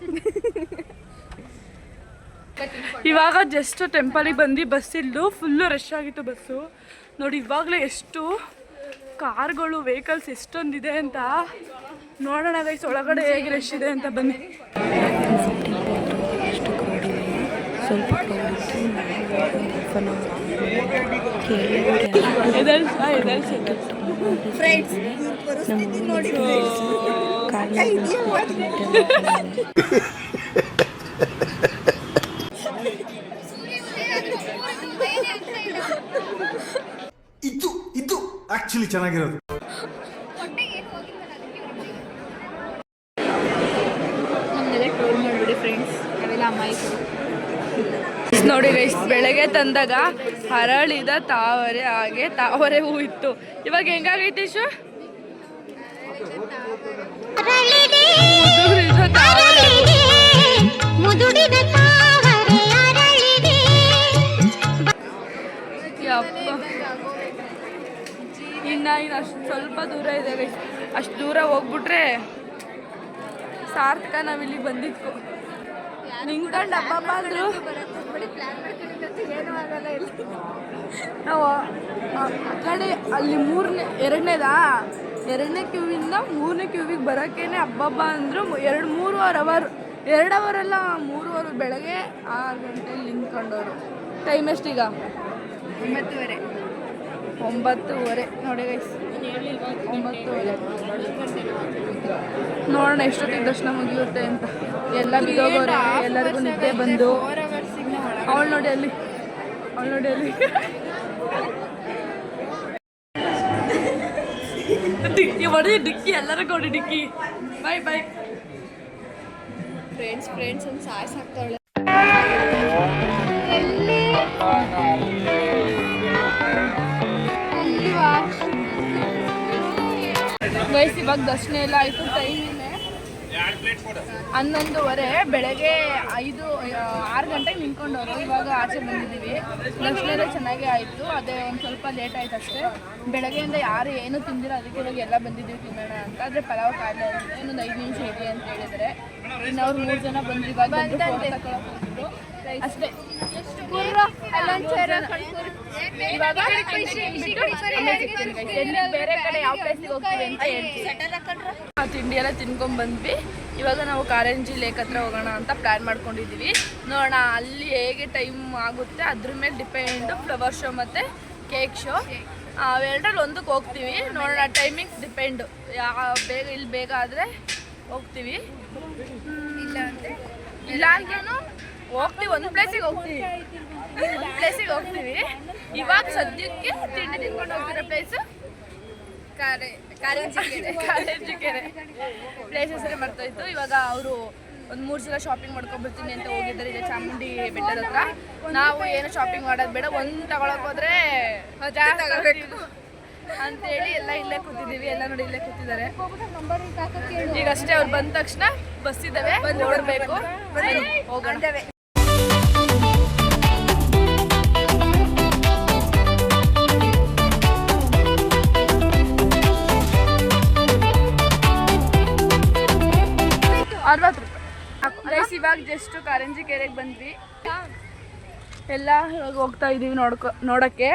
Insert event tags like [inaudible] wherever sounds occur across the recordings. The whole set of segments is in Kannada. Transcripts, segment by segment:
[laughs] ಇವಾಗ ಜಸ್ಟ್ ಟೆಂಪಲಿಗೆ ಬಂದು ಬಸ್ ಇಲ್ದು ಫುಲ್ಲು ರಶ್ ಆಗಿತ್ತು ಬಸ್ಸು ನೋಡಿ ಇವಾಗಲೇ ಎಷ್ಟು ಕಾರ್ಗಳು ವೆಹಿಕಲ್ಸ್ ಎಷ್ಟೊಂದಿದೆ ಅಂತ ನೋಡೋಣ ಗೈಸ್ ಒಳಗಡೆ ಹೇಗೆ ರಶ್ ಇದೆ ಅಂತ ಬನ್ನಿ. ಸ್ವಲ್ಪ [laughs] ಇದು ಇದು ಆಕ್ಚುಲಿ ಚೆನ್ನಾಗಿರೋದು. ನೋಡಿ ಗೈಸ್ ಬೆಳಗ್ಗೆ ತಂದಾಗ ಹರಳಿದ ತಾವರೆ ಹಾಗೆ ತಾವರೆ ಹೂ ಇತ್ತು. ಇವಾಗ ಹೆಂಗಾಗೈತೆ ಇಶು ಇನ್ನ ಇನ್ನು ಅಷ್ಟು ಸ್ವಲ್ಪ ದೂರ ಇದೆ ಗೈಸ್ ಅಷ್ಟು ದೂರ ಹೋಗ್ಬಿಟ್ರೆ ಸಾರ್ಥಕ ನಾವಿಲ್ಲಿ ಬಂದಿದ್ವು. ನಿಂತ್ಕೊಂಡು ಅಪ್ಪ ಅಂದ್ರು ನಾವು ಆ ಕಡೆ ಅಲ್ಲಿ ಮೂರನೇ ಎರಡನೇದಾ? ಎರಡನೇ ಕ್ಯೂವಿಂದ ಮೂರನೇ ಕ್ಯೂವಿಗೆ ಬರೋಕ್ಕೇನೆ ಹಬ್ಬಬ್ಬ ಅಂದರು ಎರಡು ಮೂರು ಅವರ್ ಅವರ್ ಎರಡು ಅವರೆಲ್ಲ ಮೂರುವರೆ ಬೆಳಗ್ಗೆ ಆರು ಗಂಟೆಯಲ್ಲಿ ನಿಂತ್ಕೊಂಡವರು. ಟೈಮ್ ಎಷ್ಟೀಗ? ಒಂಬತ್ತುವರೆ. ಒಂಬತ್ತುವರೆ. ನೋಡಿ ಗೈಸ್ ಒಂಬತ್ತುವರೆ. ನೋಡೋಣ ಎಷ್ಟೊತ್ತಿಗೆ ದರ್ಶನ ಮುಗಿಯುತ್ತೆ ಅಂತ. ಎಲ್ಲ ಬಿದ್ದೋಗೋರೆ ಎಲ್ಲರಿಗೂ ನಿದ್ದೆ ಬಂದು. ಅವಳು ನೋಡಿ ಅಲ್ಲಿ ಅವಳು ನೋಡಿ ಅಲ್ಲಿ. ಡಿಕ್ಕಿ ಹೊಡೆದಿ ಡಿಕ್ಕಿ ಎಲ್ಲರಿಗೂ ಕೊಡಿ ಡಿಕ್ಕಿ ಬಾಯ್ ಬಾಯ್ ಫ್ರೆಂಡ್ಸ್ ಫ್ರೆಂಡ್ಸ್ ಅಂತ ಸಾಯ್ಸಾಕ್ತಾಳೆ ಗೈಸ್ ಇವಾಗ ದರ್ಶನ ಎಲ್ಲ ಆಯಿತು ಟೈಮ್ ಹನ್ನೊಂದುವರೆ ಬೆಳಗ್ಗೆ ಐದು ಆರು ಗಂಟೆಗೆ ನಿಂತ್ಕೊಂಡವರು. ಇವಾಗ ಆಚೆ ಬಂದಿದ್ದೀವಿ. ದರ್ಶನ ಚೆನ್ನಾಗಿ ಆಯಿತು. ಅದೇ ಒಂದು ಸ್ವಲ್ಪ ಲೇಟ್ ಆಯ್ತು ಅಷ್ಟೇ. ಬೆಳಗ್ಗೆಯಿಂದ ಯಾರು ಏನು ತಿಂದಿರೋ ಅದಕ್ಕೆ ಇವಾಗ ಎಲ್ಲ ಬಂದಿದ್ದೀವಿ ತಿನ್ನೋಣ ಅಂತ. ಆದರೆ ಪಲಾವ್ ಕಾಯಿಲೆ ಇನ್ನೊಂದು ಐದು ನಿಮಿಷ ಇದೆ ಅಂತ ಹೇಳಿದರೆ ಇನ್ನು ಅವ್ರು ಮೂರು ಜನ ಬಂದು ಇವಾಗ ಅಷ್ಟೇ. ಬೇರೆ ಕಡೆ ಯಾವ ಹೋಗ್ತೀವಿ ಅಂತ ತಿಂಡಿ ಎಲ್ಲ ತಿನ್ಕೊಂಡ್ ಬಂದ್ವಿ. ಇವಾಗ ನಾವು ಕಾರಂಜಿ ಲೇಕ್ ಹತ್ರ ಹೋಗೋಣ ಅಂತ ಪ್ಲಾನ್ ಮಾಡ್ಕೊಂಡಿದೀವಿ. ನೋಡೋಣ ಅಲ್ಲಿ ಹೇಗೆ ಟೈಮ್ ಆಗುತ್ತೆ. ಅದ್ರ ಮೇಲೆ ಡಿಪೆಂಡ್ ಫ್ಲವರ್ ಶೋ ಮತ್ತು ಕೇಕ್ ಶೋ ಅವೆರಡರಲ್ಲಿ ಒಂದಕ್ಕೆ ಹೋಗ್ತೀವಿ. ನೋಡೋಣ ಟೈಮಿಂಗ್ಸ್ ಡಿಪೆಂಡು ಬೇಗ, ಇಲ್ಲಿ ಬೇಗ ಆದರೆ ಹೋಗ್ತೀವಿ. ಇಲ್ಲ ಅಂದ್ರೆ? ಇಲ್ಲ ಅಂದ್ರೂ ಹೋಗ್ತೀವಿ ಒಂದು ಪ್ಲೇಸಿಗೆ ಹೋಗ್ತೀವಿ. ಒಂದು ಪ್ಲೇಸಿಗೆ ಹೋಗ್ತೀವಿ. ಇವಾಗ ಸದ್ಯಕ್ಕೆ ತಿಂಡಿ ತಿನ್ಕೊಂಡು ಹೋಗ್ತಿರೋ ಪ್ಲೇಸು ಕಾಲೇಜು ಕೆರೆ ಪ್ಲೇಸ್ ಹೆಸರೇ ಮರ್ತೋಯ್ತು. ಇವಾಗ ಅವರು ಒಂದು ಮೂರು ಜನ ಶಾಪಿಂಗ್ ಮಾಡ್ಕೊಂಡ್ ಬರ್ತೀನಿ ಅಂತ ಹೋಗಿದ್ದಾರೆ. ಈಗ ಚಾಮುಂಡಿ ಬೆಟ್ಟದ ಹತ್ರ. ನಾವು ಏನು ಶಾಪಿಂಗ್ ಮಾಡೋದು ಬೇಡ. ಒಂದ್ ತಗೊಳಕ್ ಹೋದ್ರೆ ತಗೋಬೇಕು. ಅಂತೇಳಿ ಎಲ್ಲ ಇಲ್ಲೇ ಕೂತಿದ್ದೀವಿ. ಎಲ್ಲ ನೋಡಿ ಇಲ್ಲೇ ಕೂತಿದ್ದಾರೆ. ಈಗ ಅಷ್ಟೇ ಅವ್ರು ಬಂದ ತಕ್ಷಣ ಬಸ್ ಇದ್ದಾವೆ. ನೋಡ್ಬೇಕು. ಹೋಗೋಣ. ಇವಾಗ ಜಸ್ಟ್ ಕಾರಂಜಿ ಕೆರೆಗೆ ಬಂದ್ವಿ. ಎಲ್ಲ ಇವಾಗ ಹೋಗ್ತಾ ಇದೀವಿ ನೋಡ್ಕೊ ನೋಡಕ್ಕೆ.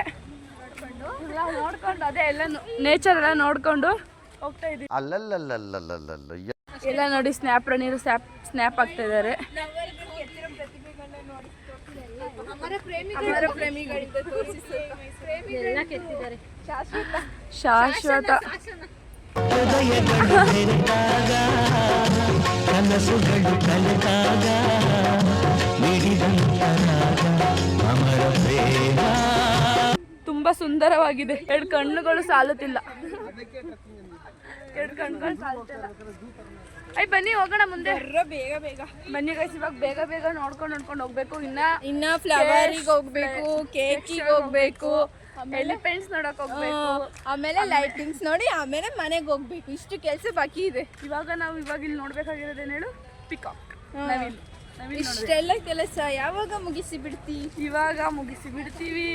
ಎಲ್ಲ ನೋಡ್ಕೊಂಡು ಅದೇ ಎಲ್ಲ ನೇಚರ್ ಎಲ್ಲ ನೋಡ್ಕೊಂಡು ಹೋಗ್ತಾ ಇದೀವಿ. ಅಲ್ಲಲ್ಲಲ್ಲಲ್ಲಲ್ಲಲ್ಲ. ಎಲ್ಲ ನೋಡಿ ಸ್ನ್ಯಾಪ್ ರಣ್ಣೀರು ಸ್ನ್ಯಾಪ್ ಸ್ನ್ಯಾಪ್ ಆಗ್ತಾ ಇದ್ದಾರೆ. ಶಾಶ್ವತ. ಕನಸುಗಳು ಕಲಿತಾಗ ಮಿಡಿದಂತರಾಗ ಅಮರ ಪ್ರೇಮ ತುಂಬಾ ಸುಂದರವಾಗಿದೆ. ಎರಡು ಕಣ್ಣುಗಳು ಸಾಲುತ್ತಿಲ್ಲ. ಎರಡು ಕಣ್ಣುಗಳು ಸಾಲುತ್ತಿಲ್ಲ. ಐ ಬನ್ನಿ ಹೋಗೋಣ ಮುಂದೆ. ಬೇಗ ಬೇಗ ಬನ್ನಿ ಗೈಸ್ ಇವಾಗ ಬೇಗ ಬೇಗ ನೋಡ್ಕೊಂಡು ನೋಡ್ಕೊಂಡು ಹೋಗ್ಬೇಕು. ಇನ್ನ ಇನ್ನ ಫ್ಲವರಿಗೆ ಹೋಗ್ಬೇಕು ಕೇಕಿಗೆ ಹೋಗ್ಬೇಕು. ಎಲಿಫೆಂಟ್ಸ್ ನೋಡಕ್ ಹೋಗ್ಬೇಕು. ಆಮೇಲೆ ಲೈಟಿಂಗ್ಸ್ ನೋಡಿ ಆಮೇಲೆ ಮನೆಗೆ ಹೋಗ್ಬೇಕು. ಇಷ್ಟು ಕೆಲಸ ಬಾಕಿ ಇದೆ. ಇವಾಗ ನಾವು ಇವಾಗ ಇಲ್ಲಿ ನೋಡ್ಬೇಕಾಗಿರೋದೇನು ಹೇಳು? ಪಿಕಾಕ್ ಇಷ್ಟೆಲ್ಲ ಕೆಲಸ ಯಾವಾಗ ಮುಗಿಸಿ ಬಿಡ್ತೀವಿ ಇವಾಗ ಮುಗಿಸಿ ಬಿಡ್ತೀವಿ.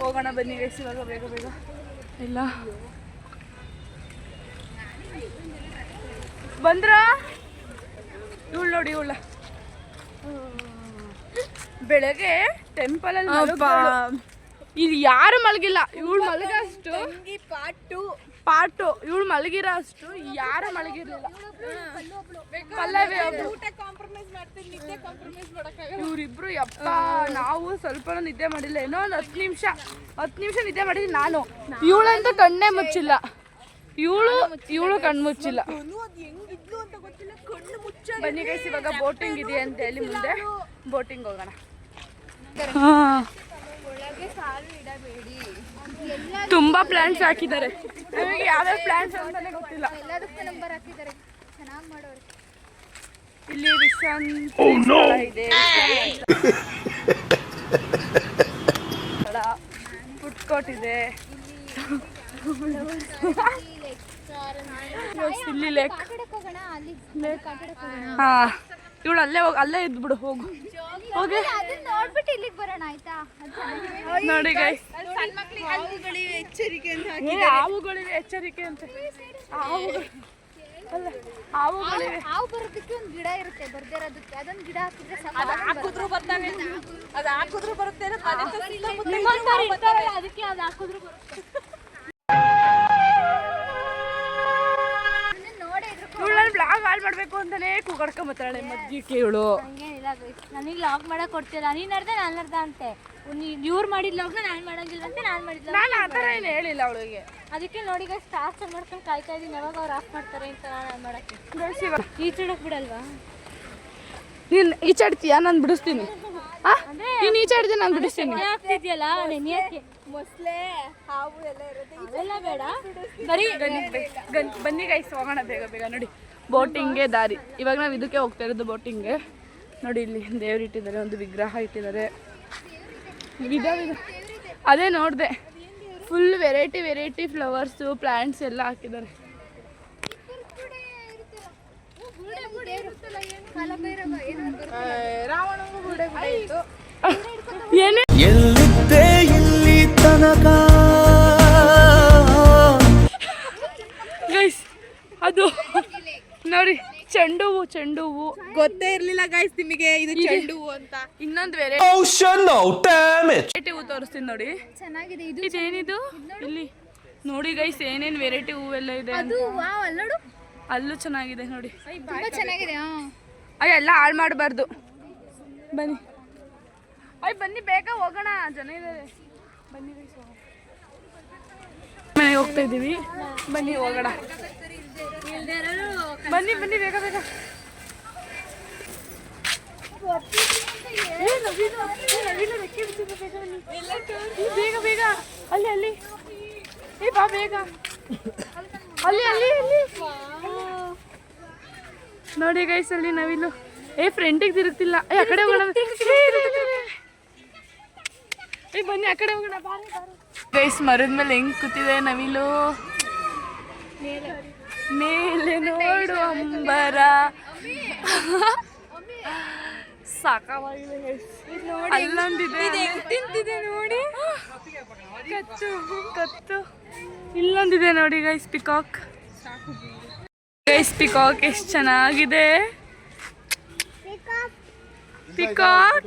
ಹೋಗೋಣ ಬನ್ನಿ ವೇಸ್ ಇವಾಗ ಬೇಗ ಬೇಗ. ಇಲ್ಲ. ಬಂದ್ರ? ಇವಳು ನೋಡಿ ಇವಳ. ಬೆಳಗ್ಗೆ ಟೆಂಪಲ್ ಅಲ್ಲಿ ಇದು ಯಾರು ಮಲಗಿಲ್ಲ ಇವಳು ಮಲಗಷ್ಟು ಪಾಟು. ಪಾಟು ಇವಳು ಮಲಗಿರೋ ಅಷ್ಟು ಯಾರು ಮಲಗಿರ್ಲಿಲ್ಲ. ಪಲ್ಲವಿ ಇವ್ರಿಬ್ರು ಯಪ್ಪ ನಾವು ಸ್ವಲ್ಪ ನಿದ್ದೆ ಮಾಡಿಲ್ಲ. ಏನೋ ಒಂದು ಹತ್ತು ನಿಮಿಷ ಹತ್ತು ನಿಮಿಷ ನಿದ್ದೆ ಮಾಡಿದ್ವಿ ನಾನು. ಇವಳಂತೂ ಕಣ್ಣೇ ಮುಚ್ಚಿಲ್ಲ. ಇವಳು ಇವಳು ಕಣ್ಣು ಮುಚ್ಚಿಲ್ಲ. ಬನ್ನಿ ಗೈಸ್ ಇವಾಗ ಬೋಟಿಂಗ್ ಇದೆ ಅಂತ ಹೇಳಿ ಮುಂದೆ ಬೋಟಿಂಗ್ ಹೋಗೋಣ. ತುಂಬಾ ಪ್ಲಾಂಟ್ಸ್ ಹಾಕಿದ್ದಾರೆ. ನಮಗೆ ಯಾವ್ಯಾವ ಪ್ಲಾನ್ಸ್ ಅಂತಾನೆ ಗೊತ್ತಿಲ್ಲ. ಎಲ್ಲದಕ್ಕೂ ನಂಬರ್ ಹಾಕಿದ್ದಾರೆ. ಚೆನ್ನಾಗಿ ಮಾಡೋರು. ಇಲ್ಲಿ ವಿಶ್ರಾಂತಿ ಸ್ಥಳ ಇದೆ. ಫುಡ್ ಕೋರ್ಟ್ ಇದೆ. ಇಲ್ಲಿ ಲೇಕ್ ಹೋಗೋಣ ಅಲ್ಲಿ ಕಾಟಾಡಕ್ಕೆ ಹೋಗೋಣ. ಹಾ. ಇವಳು ಅಲ್ಲೇ ಹೋಗಿ ಅಲ್ಲೇ ಇದ್ಬಿಡು ಹೋಗು. ಹೋಗಿ. ನೋಡ್ಬಿಟ್ಟು ಇಲ್ಲಿಗೆ ಬರೋಣ ಆಯ್ತಾ? ನೋಡಿ ಗೈಸ್ ಹಾವುಗಳಿಗೆ ಎಚ್ಚರಿಕೆ ಅಂತ ಹಾವುಗಳಿವೆ ಎಚ್ಚರಿಕೆ ಅಂತ. ಹಾವುಗಳು. ಅಲ್ಲ ಹಾವುಗಳಿವೆ. ಹಾವು ಬರೋದಕ್ಕೆ ಒಂದು ಗಿಡ ಇರುತ್ತೆ ಬರ್ದೇ ಇರೋದಕ್ಕೆ. ಅದೊಂದು ಗಿಡ ಹಾಕಿದ್ರೆ ಹಾಕಿದ್ರು ಬರ್ತಾನೆ. ಅದು ಹಾಕಿದ್ರು ಬರುತ್ತೆ ಅದಕ್ಕೆ ಅದು ಹಾಕಿದ್ರು ಬರುತ್ತೆ. ಇವಳಲ್ಲಿ ಬ್ಲಾಗ್ ಹಾಳು ಮಾಡ್ಬೇಕು ಅಂತಾನೆ ಕೂಗಾಡ್ಕೊಂಬತ್ತಾಳೆ ಮದ್ಯಕ್ಕೆ ಇವಳು. ಹಂಗೇನಿಲ್ಲ ನನಗ್ ಲಾಗ್ ಮಾಡಕ್ ಕೊಡ್ತಿಲ್ಲ ನೀನ್ ಅರ್ಧ ನಾನು ಅರ್ಧ ಅಂತೆ. ಇವ್ರು ಮಾಡಿದ್ ಲಾಗ್ನ ನಾನು ಅಂತ ನಾನು ಮಾಡಿದ್ಲ ನಾನು ಆ ಥರ ಏನು ಹೇಳಿಲ್ಲ ಅವಳಿಗೆ. ಅದಕ್ಕೆ ನೋಡಿ ಈಗ ಸ್ಟಾರ್ಟ್ ಮಾಡ್ಕೊಂಡು ಕಾಯ್ತಾ ಇದೀನಿ. ಯಾವಾಗ ಅವ್ರು ಆಫ್ ಮಾಡ್ತಾರೆ ಅಂತ ನಾನು ಮಾಡಕ್ಕೆ. ಈಚಡಕ್ ಬಿಡಲ್ವಾ? ನೀನು ಈಚಾಡ್ತೀಯಾ ನಾನು ಬಿಡಿಸ್ತೀನಿ. [laughs] ನೀನು ಈಚಾಡ್ತೀಯ ನಾನು ಬಿಡಿಸ್ತೀನಿ. ಆಗ್ತಿದ್ಯಲ್ಲ ನೆನೆಯಕ್ಕೆ ಮೊಸಳೆ ಹಾವು ಎಲ್ಲ ಇರುತ್ತೆ. ಅವೆಲ್ಲ ಬೇಡ. ಬರೀ ಬನ್ನಿ ಗೈಸ್ ಹೋಗೋಣ ಬೇಗ ಬೇಗ. ನೋಡಿ ಬೋಟಿಂಗ್ಗೆ ದಾರಿ. ಇವಾಗ ನಾವು ಇದಕ್ಕೆ ಹೋಗ್ತಾ ಇರೋದು ಬೋಟಿಂಗ್ಗೆ. ನೋಡಿ ಇಲ್ಲಿ ದೇವ್ರು ಇಟ್ಟಿದ್ದಾರೆ ಒಂದು ವಿಗ್ರಹ ಇಟ್ಟಿದ್ದಾರೆ. ವಿಧ ವಿಧ. ಅದೇ ನೋಡಿದೆ. Full variety variety flowers plants ಎಲ್ಲ ಹಾಕಿದ್ದಾರೆ. ಏನೇ ಎಲ್ಲಿದ್ದೆ ಇಲ್ಲಿ ತನಕ? ಗೈಸ್ ಅದು ನೋಡಿ ಚೆಂಡು ಹೂವು ಚೆಂಡು ಹೂವು ಗೊತ್ತೇ ಇರ್ಲಿಲ್ಲ ಗೈಸ್ ನಿಮಗೆ ಇದು ಚೆಂಡು ಹೂವು ಅಂತ. ಇನ್ನೊಂದು ಬೇರೆ! ವೆರೈಟಿ ಹೂವು ತೋರಿಸ್ತೀನಿ ನೋಡಿ. ಚೆನ್ನಾಗಿದೆ ಇದು ಇದೇನಿದು? ಇಲ್ಲಿ ನೋಡಿ ಗೈಸ್ ಏನೇನು ವೆರೈಟಿ ಹೂವೆಲ್ಲ ಇದೆ ಅದು ವಾವ್ ಅಲ್ಲಿ ನೋಡು. ಅಲ್ಲೂ ಚೆನ್ನಾಗಿದೆ ನೋಡಿ. ತುಂಬಾ ಚೆನ್ನಾಗಿದೆ ಹಾ ಅಯ್ಯ ಎಲ್ಲ ಹಾಳು ಮಾಡಬಾರ್ದು. ಬನ್ನಿ. ಅಯ್ಯ ಬನ್ನಿ ಬೇಗ ಹೋಗೋಣ. ಜನ ಇದ್ದಾರೆ ಬನ್ನಿ ಮನೆಗೆ ಹೋಗ್ತಾ ಇದ್ದೀವಿ. ಬನ್ನಿ ಹೋಗೋಣ. ಬನ್ನಿ ಬನ್ನಿ ಬೇಗ ಬೇಗ. ಬೇಗ ಬೇಗ ಅಲ್ಲಿ ಅಲ್ಲಿ. ಏ ಬಾ ಬೇಗ. ಅಲ್ಲಿ ಅಲ್ಲಿ ಅಲ್ಲಿ. ನೋಡಿ ಗೈಸ್ ಅಲ್ಲಿ ನವಿಲು. ಏ ಫ್ರೆಂಡಿಗೆ ತಿರುಗ್ತಿಲ್ಲ. ಏ ಆ ಕಡೆ ಹೋಗೋಣ. ಏ. ಬನ್ನಿ ಆ ಕಡೆ ಹೋಗೋಣ. ಗೈಸ್ ಮರದ ಮೇಲೆ ಹೆಂಗ್ ಕೂತಿದೆ ನವಿಲು? ಮೇಲೆ ನೋಡು ಅಂಬರ. ಸಾಕಾಗಿದೆ. ಅಲ್ಲೊಂದಿದೆ ತಿಂತಿದೆ ನೋಡಿ. ಕಚ್ಚು ಕತ್ತು. ಇಲ್ಲೊಂದಿದೆ ನೋಡಿ ಗೈಸ್ ಪಿಕಾಕ್ ಗೈಸ್ ಪಿಕಾಕ್ ಎಷ್ಟು ಚೆನ್ನಾಗಿದೆ. ಪಿಕಾಕ್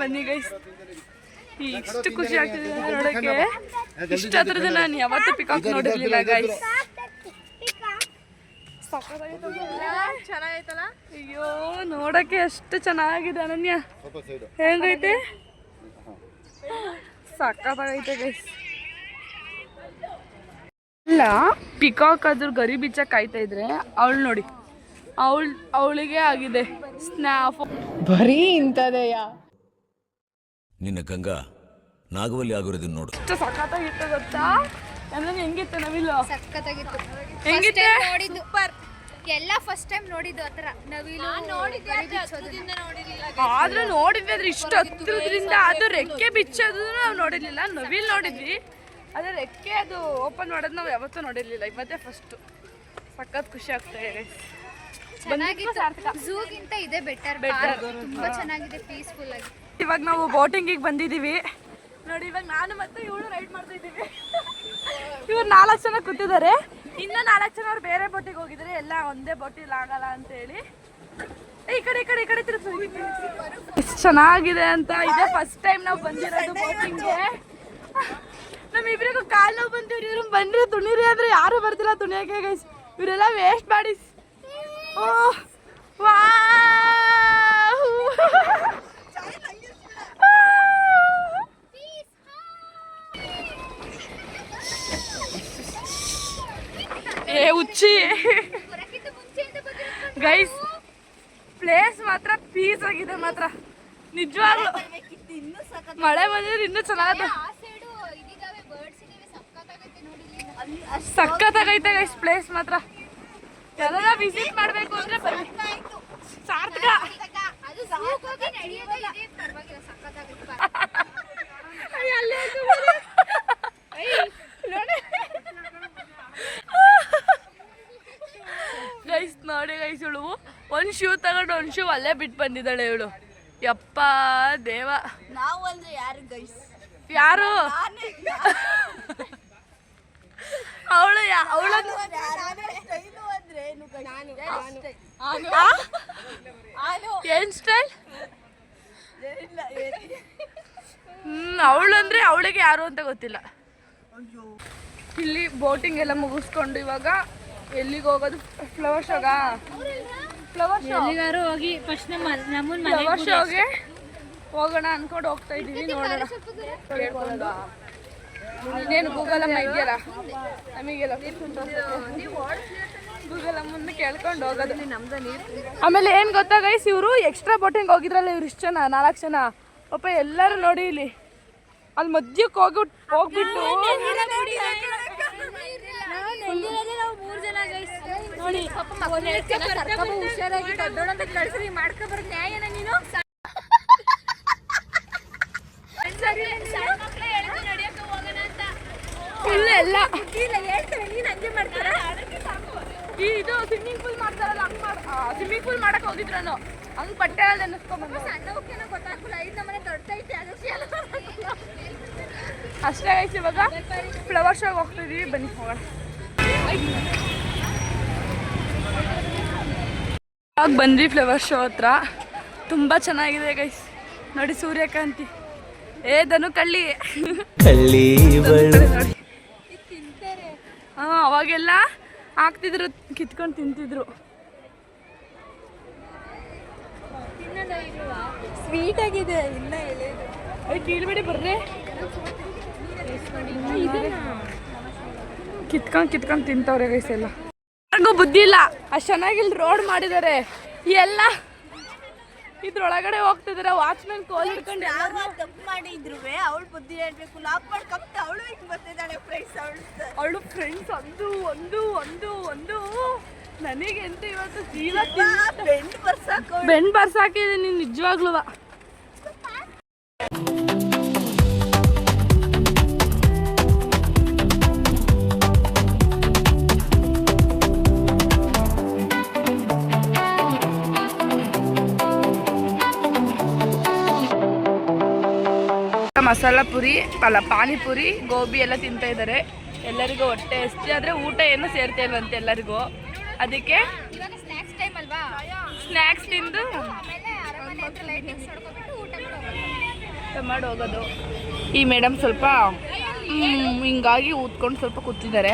ಬನ್ನಿ ಗೈಸ್ ಇಷ್ಟು ಖುಷಿ ಆಗ್ತಿದೆ ನೋಡಕ್ಕೆ. ಇಷ್ಟು ಹತ್ರದ ನಾನು ಯಾವತ್ತೂ ಪಿಕಾಕ್ ನೋಡಿರ್ಲಿಲ್ಲ ಗೈಸ್ ಚೆನ್ನಾಗೈತಲ್ಲ? ಅಯ್ಯೋ ನೋಡಕ್ಕೆ ಎಷ್ಟು ಚೆನ್ನಾಗಿದೆ ಅನನ್ಯ. ಹೆಂಗೈತೆ? ಸಕ್ಕತ್ತಾಗೈತೆ ಗೈಸ್ ಅಲ್ಲ ಪಿಕಾಕ್ ಅದ್ರ ಗರಿ ಬಿಚ್ಚ ಕಾಯ್ತಾ ಇದ್ರೆ ಅವಳು ನೋಡಿ. ಅವಳು ಅವಳಿಗೆ ಆಗಿದೆ. ಸ್ನ್ಯಾಪ್ ಬರೀ ಇಂಥದೆಯಾ? ನಿನ್ನ ಗಂಗಾ ನಾಗವಲ್ಲಿ ಆಗಿರೋದನ್ನ ನೋಡು. ಎಷ್ಟು ಸಖತ್ತಾಗಿತ್ತು ಗೊತ್ತಾ? ಅಂದ್ರೆ ಹೆಂಗಿತ್ತು ನವಿಲು? ಸಖತ್ತಾಗಿತ್ತು. ಹೆಂಗಿತ್ತೆ? ನೋಡಿದ್ದು. ಎಲ್ಲ ಫಸ್ಟ್ ಟೈಮ್ ನೋಡಿದ್ದು ಆತರ ನವಿಲು ನೋಡಿದ್ದೆ ಆದ್ರೂ ನೋಡಿದ್ವಿ ಅದ್ರ ಇಷ್ಟು ಹತ್ತಿರದ್ರಿಂದ ಅದು ರೆಕ್ಕೆ ಬಿಚ್ಚೋದು ನಾವು ನೋಡಿರ್ಲಿಲ್ಲ. ನವಿಲ್ ನೋಡಿದ್ವಿ. ಅದ್ರ ರೆಕ್ಕೆ ಅದು ಓಪನ್ ಮಾಡೋದು ನಾವು ಯಾವತ್ತೂ ನೋಡಿರ್ಲಿಲ್ಲ. ಇವತ್ತೇ ಫಸ್ಟ್ ಸಖತ್ ಖುಷಿ ಆಗ್ತಾ ಇದೆ. ಚೆನ್ನಾಗಿತ್ತು. ಝೂಗಿಂತ ಇದೆ ಬೆಟರ್ Better. ತುಂಬಾ ಚೆನ್ನಾಗಿದೆ ಪೀಸ್ಫುಲ್ ಆಗಿ. ಇವಾಗ ನಾವು ಬೋಟಿಂಗಿಗೆ ಬಂದಿದ್ದೀವಿ ನೋಡಿ ಇವಾಗ ನಾನು ಮತ್ತೆ ಇವಳು ರೈಡ್ ಮಾಡ್ತಾ ಇದ್ದೀವಿ. ಇವ್ರು ನಾಲ್ಕು ಜನ ಕೂತಿದ್ದಾರೆ. ಇನ್ನೂ ನಾಲ್ಕು ಜನ ಅವ್ರು ಬೇರೆ ಬೋಟಿಗೆ ಹೋಗಿದ್ರೆ ಎಲ್ಲ ಒಂದೇ ಬೋಟಿಲ್ ಆಗಲ್ಲ ಅಂತ ಹೇಳಿ. ಈ ಕಡೆ ಈ ಕಡೆ ಈ ಕಡೆ ತಿರುಗಿ ಎಷ್ಟು ಚೆನ್ನಾಗಿದೆ ಅಂತ ಇದೆ. ಫಸ್ಟ್ ಟೈಮ್ ನಾವು ಬಂದಿರೋದು ಬೋಟಿಂಗ್ಗೆ ನಮ್ಮಿಬ್ರಿಗೂ ಕಾಲು ನೋವು ಬಂದಿವ್ರಿ ಇವ್ರು ಬಂದ್ರೆ ತುಣಿರಿ ಆದ್ರೆ ಯಾರು ಬರ್ತಿಲ್ಲ ತುಣಿಯಕ್ಕೆ ಗೈಸ್ ಇವರೆಲ್ಲ ವೇಸ್ಟ್ ಮಾಡಿ ಓ ವಾ ಏ ಹುಚ್ಚಿ ಗೈಸ್ ಪ್ಲೇಸ್ ಮಾತ್ರ ಪೀಸ್ ಆಗಿದೆ ಮಾತ್ರ. ನಿಜವಾಗ್ಲು. ಮಳೆ ಬಂದಿದ್ರೆ ಇನ್ನೂ ಚೆನ್ನಾಗಿದೆ ಸಖತ್ತಾಗೈತೆ ಗೈಸ್ ಪ್ಲೇಸ್ ಮಾತ್ರ. ಎಲ್ಲ ವಿಸಿಟ್ ಮಾಡಬೇಕು ಅಂದ್ರೆ ಬನ್ನಿ. ಸಾರ್ಥಕ. ಗೈಸ್ ನೋಡಿ. ಗೈಸ್ ಇವಳು ಒಂದು ಶೂ ತಗೊಂಡು ಒಂದು ಶೂ ಅಲ್ಲೇ ಬಿಟ್ಟು ಬಂದಿದ್ದಾಳೆ ಇವಳು. ಯಪ್ಪ ದೇವ. ನಾವು ಅಂದ್ರೆ ಯಾರು ಗೈಸ್ ಯಾರು? ಅವಳು ಅವಳ ಏನು ಸ್ಟೈಲ್ ಹ್ಮ್ ಅವಳು ಅಂದ್ರೆ ಅವಳಿಗೆ ಯಾರು ಅಂತ ಗೊತ್ತಿಲ್ಲ. ಇಲ್ಲಿ ಬೋಟಿಂಗ್ ಎಲ್ಲ ಮುಗಿಸ್ಕೊಂಡು ಇವಾಗ ಎಲ್ಲಿಗೆ ಹೋಗೋದು? ಫ್ಲವರ್ ಶೋಗಾ ಫ್ಲವರ್ ಶೋ ಎಲ್ಲಿಗಾರು ಹೋಗಿ ಫಸ್ಟ್ ನಮ್ಮ ಫ್ಲವರ್ ಶೋಗೆ ಹೋಗೋಣ ಅನ್ಕೊಂಡು ಹೋಗ್ತಾ ಇದೀವಿ ನೋಡೋಣ. ಇನ್ನೇನು ಗೂಗಲ್ ಅಮ್ಮ ಇದೆಯಲ್ಲ? ನಮಗೆಲ್ಲ. ಕೇಳ್ಕೊಂಡು ಹೋಗೋದು. ಆಮೇಲೆ ಏನು ಗೊತ್ತಾ ಗೈಸ್ ಇವರು ಎಕ್ಸ್ಟ್ರಾ ಬೋಟಿಂಗ್ ಹೋಗಿದ್ರಲ್ಲ ಇವ್ರು ಇಷ್ಟು ಜನ ನಾಲ್ಕು ಜನ. ಪಾಪ ಎಲ್ಲರೂ ನೋಡಿ ಇಲ್ಲಿ. ಅಲ್ಲಿ ಮಧ್ಯಕ್ಕೆ ಹೋಗಿ ಹೋಗ್ಬಿಟ್ಟು ಫುಲ್ ಎಲ್ಲ ಇಲ್ಲ ಹೇಳ್ತೇವೆ ನೀನ್ ಹಂಗೆ ಮಾಡ್ತಾರ? ಈ ಇದು ಸ್ವಿಮ್ಮಿಂಗ್ ಪೂಲ್ ಮಾಡ್ತಾರಲ್ಲ ಹಂಗ್ ಮಾಡ್ ಸ್ವಿಮ್ಮಿಂಗ್ ಪೂಲ್ ಮಾಡಕ್ ಹೋಗಿದ್ರನು. ಹಂಗ್ ಬಟ್ಟೆ ಎಲ್ಲ ನೆನೆಸ್ಕೊಂಡ್ಬಂದು ಸಣ್ಣವಕ್ಕೇನೋ ಗೊತ್ತಾಗ್ಬಿಲ್ಲ ಐದು ನಮ್ಮನೆ ದೊಡ್ಡೈತೆ ಅದಕ್ಕೆ ಎಲ್ಲ ಅಷ್ಟೇ ಗೈಸ್ ಇವಾಗ ಫ್ಲವರ್ ಶೋಗೆ ಹೋಗ್ತಿದೀವಿ ಬನ್ನಿ ಹೋಗೋಣ. ಇವಾಗ ಬಂದ್ವಿ ಫ್ಲವರ್ ಶೋ ಹತ್ರ. ತುಂಬ ಚೆನ್ನಾಗಿದೆ ಗೈಸ್ ನೋಡಿ ಸೂರ್ಯಕಾಂತಿ. ಏ ದನು ಕಳ್ಳಿ. ಕಳ್ಳಿ ಹಾಂ ಅವಾಗೆಲ್ಲ ಹಾಕ್ತಿದ್ರು ಕಿತ್ಕೊಂಡು ತಿಂತಿದ್ರು. ಸ್ವೀಟ್ ಆಗಿದೆ ಇನ್ನ ಎಳೆದು ಕೀಳ್ಬೇಡಿ ಬರ್ರಿ. ಕಿತ್ಕೊಂಡ್ ಕಿತ್ಕೊಂಡ್ ತಿಂತವ್ರೆ ಗೈಸ್ ಎಲ್ಲ. ಯಾರಿಗೂ ಬುದ್ಧಿ ಇಲ್ಲ. ಅಷ್ಟು ಚೆನ್ನಾಗಿ ಇಲ್ಲಿ ರೋಡ್ ಮಾಡಿದ್ದಾರೆ ಎಲ್ಲ ಇದ್ರೊಳಗಡೆ ಹೋಗ್ತಿದ್ರೆ ವಾಚ್ಮನ್ ಕೋಲ್ ಹಿಡ್ಕೊಂಡು ಯಾವ ತಪ್ಪು ಮಾಡಿದ್ರು ಅವಳು ಬುದ್ಧಿ ಹೇಳ್ಬೇಕು. ಲಾಕ್ ಮಾಡಿ ಕಪ್ತ ಅವಳು ಹಿಂಗ್ ಬರ್ತಿದ್ದಾಳೆ ಫ್ರೆಂಡ್ಸ್ ಅವಳು. ಅವಳು ಫ್ರೆಂಡ್ಸ್ ಒಂದು ಒಂದು ಒಂದು ಒಂದು. ನನಗೆಂತ ಇವತ್ತು ಜೀವ ಬೆಂಡ್ ಬರ್ಸಾಕ ಬೆಂಡ್ ಬರ್ಸಾಕಿದೆ ನೀನು ನಿಜವಾಗ್ಲೂ ಮಸಾಲ ಪುರಿ ಅಲ್ಲ ಪಾನಿಪುರಿ ಗೋಬಿ ಎಲ್ಲ ತಿಂತಾ ಇದ್ದಾರೆ. ಎಲ್ಲರಿಗೂ ಹೊಟ್ಟೆ ಎಷ್ಟೇ ಆದರೆ ಊಟ ಏನು ಸೇರ್ತಾ ಇಲ್ವಂತೆ ಎಲ್ಲರಿಗೂ. ಅದಕ್ಕೆ ಸ್ನಾಕ್ಸ್ ಸ್ನ್ಯಾಕ್ಸ್ ತಿಂದು ಮಾಡಿ ಹೋಗೋದು. ಈ ಮೇಡಮ್ ಸ್ವಲ್ಪ ಹಿಂಗಾಗಿ ಊದ್ಕೊಂಡು ಸ್ವಲ್ಪ ಕೂತಿದ್ದಾರೆ.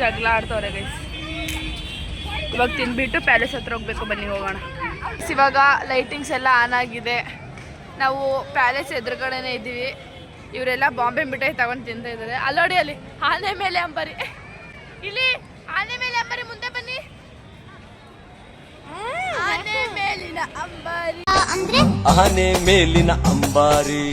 ಜಗಳ ಆಡ್ತವ್ರೆ ಗೈಸ್ ಇವಾಗ ತಿನ್ಬಿಟ್ಟು ಪ್ಯಾಲೇಸ್ ಹತ್ರ ಹೋಗ್ಬೇಕು, ಬನ್ನಿ ಹೋಗೋಣ. ಇವಾಗ ಲೈಟಿಂಗ್ಸ್ ಎಲ್ಲ ಆನ್ ಆಗಿದೆ. ನಾವು ಪ್ಯಾಲೇಸ್ ಎದುರುಗಡೆನೇ ಇದ್ದೀವಿ. ಇವರೆಲ್ಲ ಬಾಂಬೆ ಮಿಠಾಯಿ ತಗೊಂಡು ತಿಂತಾ ಇದ್ದಾರೆ. ಅಲ್ಲೋಡಿ ಅಲ್ಲಿ, ಆನೆ ಮೇಲೆ ಅಂಬರಿ. ಇಲ್ಲಿ, ಆನೆ ಮೇಲೆ ಅಂಬರಿ, ಮುಂದೆ ಬನ್ನಿ. ಆನೆ ಮೇಲಿನ ಅಂಬಾರಿ. ಅಂದ್ರೆ ಆನೆ ಮೇಲಿನ ಅಂಬಾರಿ.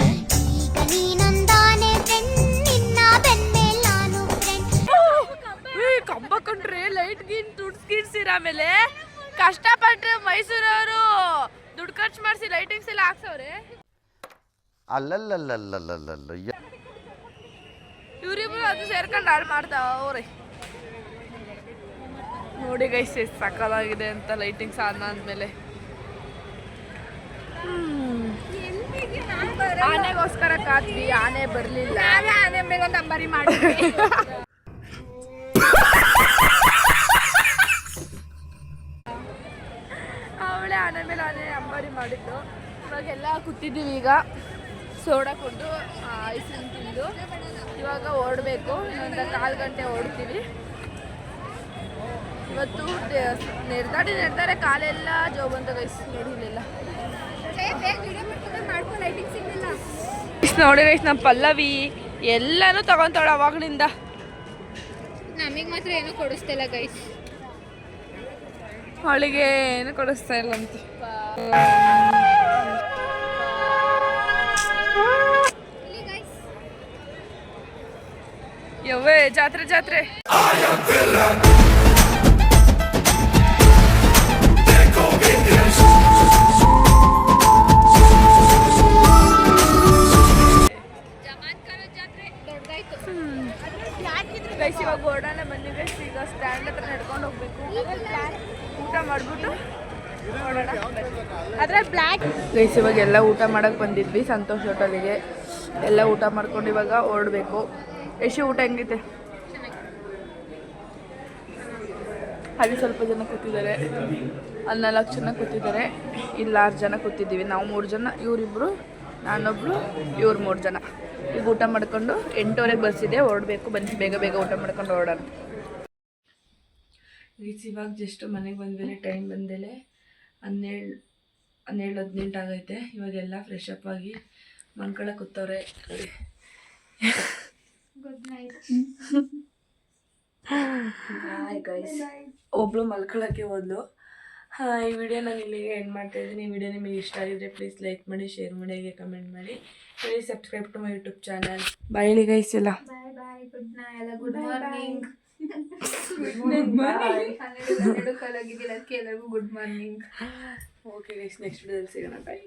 ಕಂಬ ಕೊಂಡ್ರೆ ಲೈಟ್ ಗಿನ್ ದುಡ್ಸ್ಕಿಡ್ಸಿರ ಗಿಡ್ಸಿರ ಆಮೇಲೆ. ಕಷ್ಟಪಟ್ರೆ ಮೈಸೂರವರು ದುಡ್ಡು ಖರ್ಚು ಮಾಡಿಸಿ ಲೈಟಿಂಗ್ಸ್ ಎಲ್ಲ ಹಾಕ್ಸವ್ರೆ. ಅಲ್ಲಲ್ಲಲ್ಲಲ್ಲಲ್ಲಲ್ಲ ಇವ್ರಿಬ್ರು ಅದು ಸೇರ್ಕೊಂಡು ಹಾಳು ಮಾಡ್ತಾವ್ರೆ ನೋಡಿ ಗೈಸ್ ಸಕ್ಕದಾಗಿದೆ ಅಂತ ಲೈಟಿಂಗ್ಸ್ ಆನ್ ಆದ್ಮೇಲೆ ಹ್ಮ್. ಆನೆಗೋಸ್ಕರ ಕಾತ್ವಿ ಆನೆ ಬರ್ಲಿಲ್ಲ. ಆನೆ ಮೇಲೆ ಒಂದು ಅಂಬಾರಿ ಮಾಡಿದ್ವಿ [laughs] ಮಾಡಿದ್ದು. ಇವಾಗೆಲ್ಲ ಕೂತಿದ್ದೀವಿ ಈಗ. ಸೋಡಾ ಕೊಟ್ಟು ಐಸ್ ಕ್ರೀಮ್ ತಿಂದು. ಇವಾಗ ಓಡಬೇಕು. ಇನ್ನೊಂದು ಕಾಲು ಗಂಟೆ ಓಡ್ತೀವಿ. ಇವತ್ತು ನಿರ್ಧಾಡಿ ನಿರ್ಧಾರ ಕಾಲೆಲ್ಲ ಜೋಬಂತ ಗೈಸ್ ನೋಡಿರಲಿಲ್ಲ ನೋಡಿ ಗೈಸ್ ನಮ್ಮ ಪಲ್ಲವಿ ಎಲ್ಲನೂ ತಗೊಂತಾಳ ಅವಾಗಲಿಂದ. ನಮಗೆ ಮಾತ್ರ ಏನು ಕೊಡಿಸ್ತಿಲ್ಲ ಗೈಸ್ ಅವಳಿಗೆ ಏನು ಕೊಡಿಸ್ತಾ ಇಲ್ಲ ಅಂತ. ಯವ್ವೇ ಜಾತ್ರೆ ಜಾತ್ರೆ. ಗೈಸ್ ಇವಾಗ ಓಡಾನೆ ಬಂದಿವೆ ಈಗ ಸ್ಟ್ಯಾಂಡ್ ಹತ್ರ ನಡ್ಕೊಂಡು ಹೋಗ್ಬೇಕು. ಊಟ ಮಾಡ್ಬಿಟ್ಟು ಗೈಸ್ ಇವಾಗ ಎಲ್ಲ ಊಟ ಮಾಡಕ್ ಬಂದಿದ್ವಿ ಸಂತೋಷ್ ಹೋಟೆಲಿಗೆ. ಎಲ್ಲ ಊಟ ಮಾಡ್ಕೊಂಡು ಇವಾಗ ಹೊರಡಬೇಕು ಎಷ್ಟು ಊಟ ಹೆಂಗೈತೆ? ಅಲ್ಲಿ ಸ್ವಲ್ಪ ಜನ ಕೂತಿದ್ದಾರೆ. ಅಲ್ಲಿ ನಾಲ್ಕು ಜನ ಕೂತಿದ್ದಾರೆ. ಇಲ್ಲಿ ಆರು ಜನ ಕೂತಿದ್ದೀವಿ. ನಾವು ಮೂರು ಜನ ಇವರಿಬ್ರು ನಾನೊಬ್ಳು ಇವ್ರು ಮೂರು ಜನ. ಈಗ ಊಟ ಮಾಡ್ಕೊಂಡು ಎಂಟೂವರೆಗೆ ಬಸ್ಸಿದೆ ಹೊರಡಬೇಕು ಬನ್ನಿ ಬೇಗ ಬೇಗ ಊಟ ಮಾಡ್ಕೊಂಡು ಹೊರಡೋಣ ರೀಚ್ ಇವಾಗ ಜಸ್ಟ್ ಮನೆಗೆ ಬಂದ್ಮೇಲೆ ಟೈಮ್ ಬಂದಮೇಲೆ ಹನ್ನೆರಡು ಹನ್ನೆರಡು ಹದಿನೆಂಟು ಆಗೈತೆ. ಇವಾಗೆಲ್ಲ ಫ್ರೆಶ್ ಅಪ್ ಆಗಿ ಮನ್ಕಳ ಕೂತವ್ರೆ. ಒಬ್ಳು ಮಲ್ಕೊಳಕ್ಕೆ ಹೋದ್ಲು. ಹಾಂ ಈ ವಿಡಿಯೋ ನಾನು ಇಲ್ಲಿಗೆ ಎಂಡ್ ಮಾಡ್ತಾ ಇದ್ದೀನಿ. ಈ ವಿಡಿಯೋ ನಿಮಗೆ ಇಷ್ಟ ಆಗಿದ್ರೆ ಪ್ಲೀಸ್ ಲೈಕ್ ಮಾಡಿ ಶೇರ್ ಮಾಡಿ ಹಾಗೆ ಕಮೆಂಟ್ ಮಾಡಿ. Please subscribe to my YouTube channel bye guys ಎಲ್ಲ. ಬಾಯ್ ಬಾಯ್ ಗುಡ್ ನೈಟ್ ಎಲ್ಲ good morning okay guys next ವಿಡಿಯೋದಲ್ಲಿ ಸಿಗೋಣ. ಬಾಯ್